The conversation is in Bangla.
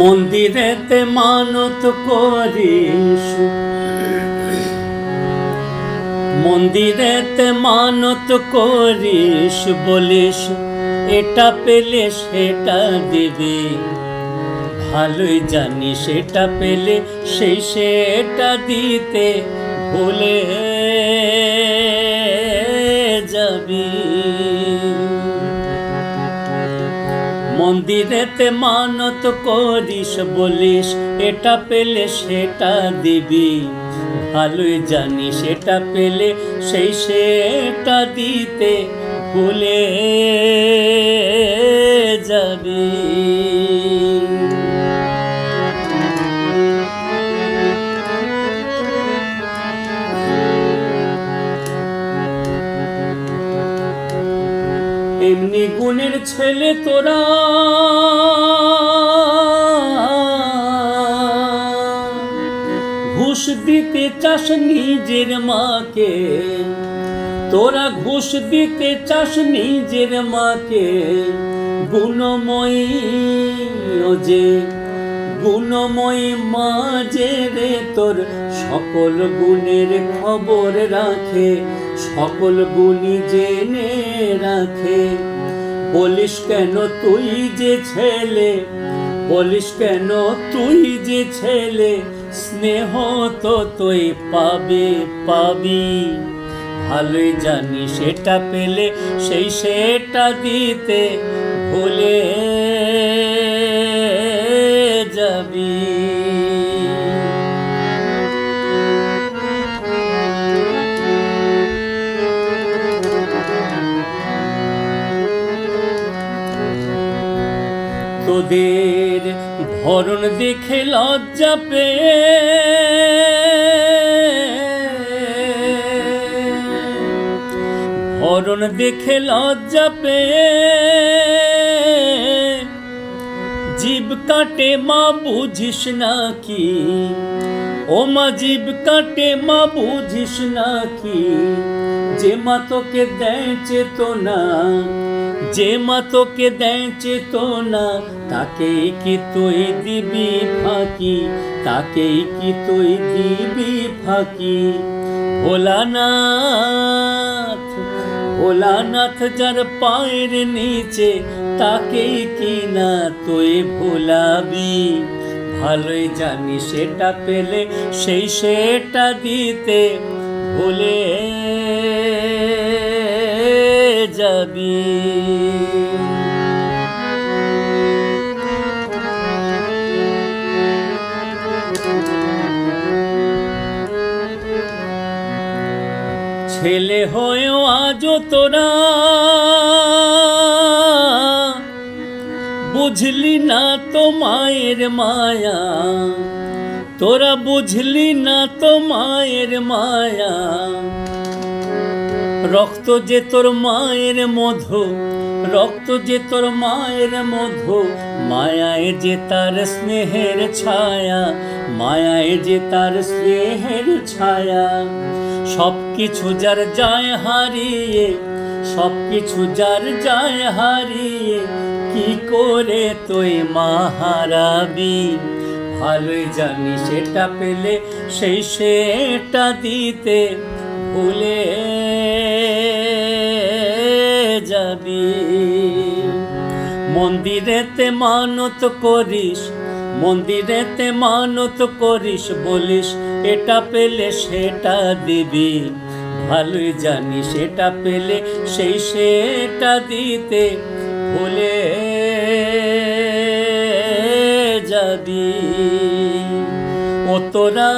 মন্দিরেতে মানত করিস। মন্দিরেতে মানত করিস বলিস, এটা পেলে সেটা দেবে। ভালোই জানি সেটা পেলে সেই সেটা দিতে ভুলে মন্দিরেতে মানত করিস বলিস, এটা পেলে সেটা দিবি। ভালোই জানি সেটা পেলে সেই সেটা দিতে ভুলে এমনি গুণের ছেলে তোরা। ঘুষ দিতে চাস নিজের মাকে, তোরা ঘুষ দিতে চাস নিজের মাকে, গুণময়ী যে গুণময়ী মা যে রে তোর সকল গুণের খবর রাখে, সকল গুণী জেনে রাখে। বলিস কেন তুই যে ছেলে, বলিস কেন তুই যে ছেলে, স্নেহ তো তুই পাবে পাবি। ভালোই জানি সেটা পেলে সেই সেটা দিতে ভুলে তোদের ধরন দেখে লজ্জা পেয়ে ধরন দেখে লজ্জা পেয়ে জীব কাটে মা বুঝিস নাকি? ও মা জীব কাটে মা বুঝিস নাকি? যে মা তোকে দেয় চেতনা, যে মা তোকে দেয় চেতনা, তাকেই কি তুই দিবি ফাঁকি? তাকেই কি তুই দিবি ফাঁকি? ভোলানাথ ভোলানাথ যার পায়ের নিচে, তাকে কি না তুই ভোলাবি? ভালোই জানি সেটা পেলে সেই সেটা দিতে ভুলে যাবি। ছেলে হয়েও আজ তোরা। বুঝলি না তো মায়ের মায়া। তোরা বুঝলি না তো মায়ের মায়া। রক্ত যে তোর মায়ের মধু, রক্ত যে তোর মায়ের মধু, মায়ায় যে তার স্নেহের ছায়া, মায়ায় যে তার স্নেহের ছায়া। সব কিছু যার যায় হারিয়ে সব কিছু যার যায় হারিয়ে, কি করে তুই মা হারাবি ভালোই জানি সেটা পেলে সেই সেটা দিতে। ভুলে যাবি। মন্দিরেতে মানত করিস, মন্দিরেতে মানত করিস বলিস, এটা পেলে সেটা দিবি। ভালোই জানি সেটা পেলে সেই সেটা দিতে ভুলে যাবি। ও তোরা